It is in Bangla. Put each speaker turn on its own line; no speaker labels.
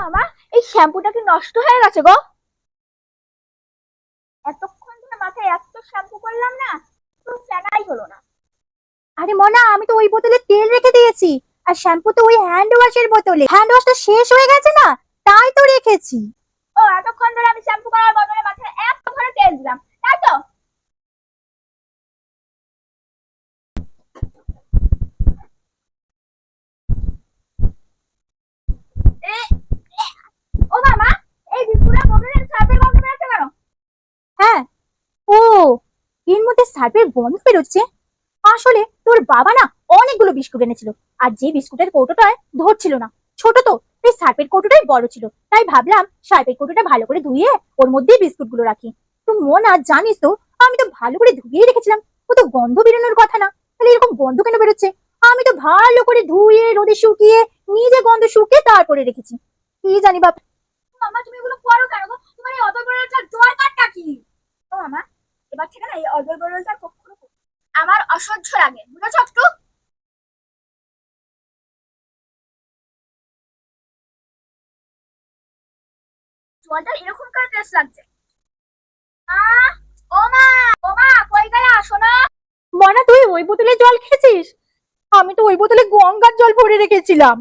মামা এই শ্যাম্পুটা কি নষ্ট হয়ে গেছে গো? এতক্ষণ ধরে মাথায় এত শ্যাম্পু করলাম না, তো ফেনাই হলো না।
আরে মনা, আমি তো ওই বোতলে তেল রেখে দিয়েছি, আর শ্যাম্পু তো ওই হ্যান্ড ওয়াশের বোতলে। হ্যান্ড ওয়াশটা শেষ হয়ে গেছে না, তাই তো রেখেছি।
ও, এতক্ষণ ধরে আমি শ্যাম্পু করার বদলে মাথায় এত ভরে তেল দিলাম তাই তো এ, এ, ও মামা এই বিস্কুটের বদলে সাপের গন্ধ বেরোচ্ছে কেন
হ্যাঁ ও, এর মধ্যে সার্ফের গন্ধ বেরোচ্ছে। আসলে তোর বাবা না অনেকগুলো বিস্কুট এনেছিল, আর যে বিস্কুটের কৌটোটায় ধরছিল না। ছোট তো, তাই সার্ফের কৌটোটাই বড় ছিল। তাই ভাবলাম সার্ফের কৌটোটা ভালো করে ধুয়ে ওর মধ্যেই বিস্কুটগুলো রাখি। তো মনা, জানিস তো, আমি তো ভালো করে ধুয়েই রেখেছিলাম। ও তো গন্ধ বেরোনোর কথা না, তাহলে এরকম গন্ধ কেন বেরোচ্ছে? আমি তো ভালো করে ধুয়ে, রোদে শুকিয়ে, নিজে গন্ধ শুকিয়ে তারপরে রেখেছি। কি জানি বাপ।
মামা, তুমি এগুলো করো কেন গো তোমার এই অদল বদলটার দরকারটা কি ও মামা এবার থেকে না? এই কখনো আমার অসহ্য লাগে। বুঝেছ একটু? জলটা এরকম করে টেস্ট লাগছে ও মা কই শোনো।
মনা, তুই ওই বোতলে জল খেয়েছিস? আমি তো ওই বোতলে গঙ্গার জল ভরে রেখেছিলাম।